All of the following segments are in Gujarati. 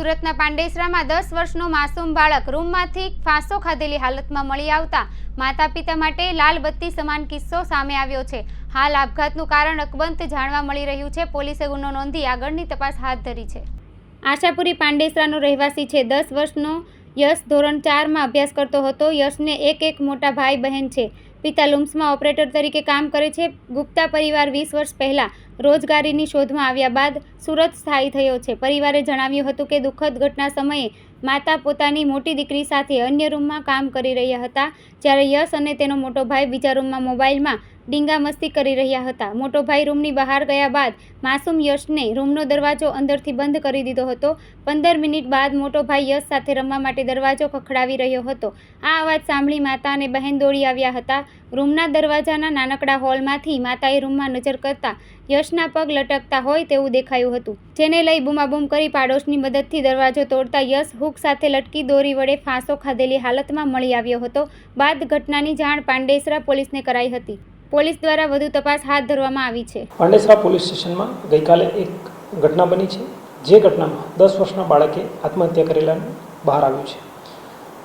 સુરતના પાંડેસરામાં દસ વર્ષનો માસૂમ બાળક રૂમમાંથી ફાંસો ખાધેલી હાલતમાં મળી આવતા માતા પિતા માટે લાલ બત્તી સમાન કિસ્સો સામે આવ્યો છે. હાલ આપઘાતનું કારણ અકબંધ જાણવા મળી રહ્યું છે. પોલીસે ગુનો નોંધી આગળની તપાસ હાથ ધરી છે. આશાપુરી પાંડેસરાનો રહેવાસી છે. દસ વર્ષનો યશ ધોરણ ચારમાં અભ્યાસ કરતો હતો. યશને એક એક મોટા ભાઈ બહેન છે. પિતા લુમ્સમાં ઓપરેટર તરીકે કામ કરે છે. ગુપ્તા પરિવાર વીસ વર્ષ પહેલાં રોજગારીની શોધમાં આવ્યા બાદ સુરત સ્થાયી થયો છે. પરિવારે જણાવ્યું હતું કે દુઃખદ ઘટના સમયે માતા પોતાની મોટી દીકરી સાથે અન્ય રૂમમાં કામ કરી રહ્યા હતા. જ્યારે યશ અને તેનો મોટો ભાઈ બીજા રૂમમાં મોબાઈલમાં ડીંગા મસ્તી કરી રહ્યા હતા. મોટો ભાઈ રૂમની બહાર ગયા બાદ માસૂમ યશને રૂમનો દરવાજો અંદરથી બંધ કરી દીધો હતો. પંદર મિનિટ બાદ મોટો ભાઈ યશ સાથે રમવા માટે દરવાજો ખખડાવી રહ્યો હતો. આ અવાજ સાંભળી માતા અને બહેન દોડી આવ્યા હતા. રૂમના દરવાજાના નાનકડા હોલમાંથી માતાએ રૂમમાં નજર કરતા યશના પગ લટકતા હોય તેવું દેખાયું હતું, જેને લઈ બૂમાબૂમ કરી પાડોશની મદદથી દરવાજો તોડતા યશ હુક સાથે લટકી દોરી વડે ફાંસો ખાધેલી હાલતમાં મળી આવ્યો હતો. બાદ ઘટનાની જાણ પાંડેસરા પોલીસને કરાઈ હતી. પોલીસ દ્વારા વધુ તપાસ હાથ ધરવામાં આવી છે. પાંડેસરા પોલીસ સ્ટેશનમાં ગઈકાલે એક ઘટના બની છે. જે ઘટનામાં દસ વર્ષના બાળકે આત્મહત્યા કરેલાનું બહાર આવ્યું છે.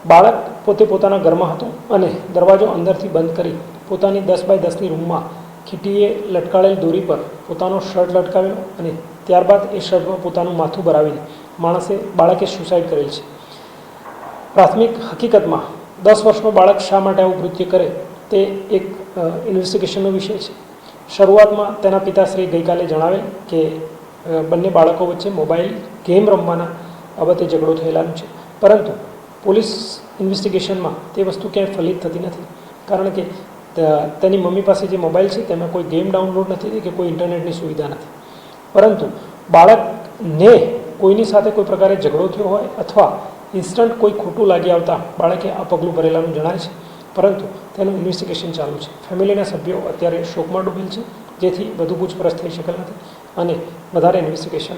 બાળક પોતે પોતાના ઘરમાં હતો અને દરવાજો અંદરથી બંધ કરી પોતાની દસ બાય દસની રૂમમાં ખીટીએ લટકાળેલ દોરી પર પોતાનો શર્ટ લટકાવ્યો અને ત્યારબાદ એ શર્ટમાં પોતાનું માથું ભરાવીને માણસે બાળકે સુસાઇડ કરેલ છે. પ્રાથમિક હકીકતમાં દસ વર્ષનો બાળક શા માટે આવું કૃત્ય કરે તે એક ઇન્વેસ્ટિગેશનનો વિષય છે. શરૂઆતમાં તેના પિતાશ્રી ગઈકાલે જણાવેલ કે બંને બાળકો વચ્ચે મોબાઈલ ગેમ રમવાના બાબતે ઝઘડો થયેલાનું છે. પરંતુ પોલીસ ઇન્વેસ્ટિગેશનમાં તે વસ્તુ ક્યાંય ફલિત થતી નથી. કારણ કે તેની મમ્મી પાસે જે મોબાઈલ છે, તેમાં કોઈ ગેમ ડાઉનલોડ નથી થઈ કે કોઈ ઇન્ટરનેટની સુવિધા નથી. પરંતુ બાળકને કોઈની સાથે કોઈ પ્રકારે ઝઘડો થયો હોય અથવા ઇન્સ્ટન્ટ કોઈ ખોટું લાગી આવતા બાળકે આ પગલું ભરેલાનું જણાય છે. પરંતુ તેનું ઇન્વેસ્ટિગેશન ચાલુ છે. ફેમિલીના સભ્યો અત્યારે શોકમાં ડૂબેલ છે. જેથી વધુ પૂછપરછ થઈ શકેલ નથી અને વધારે ઇન્વેસ્ટિગેશન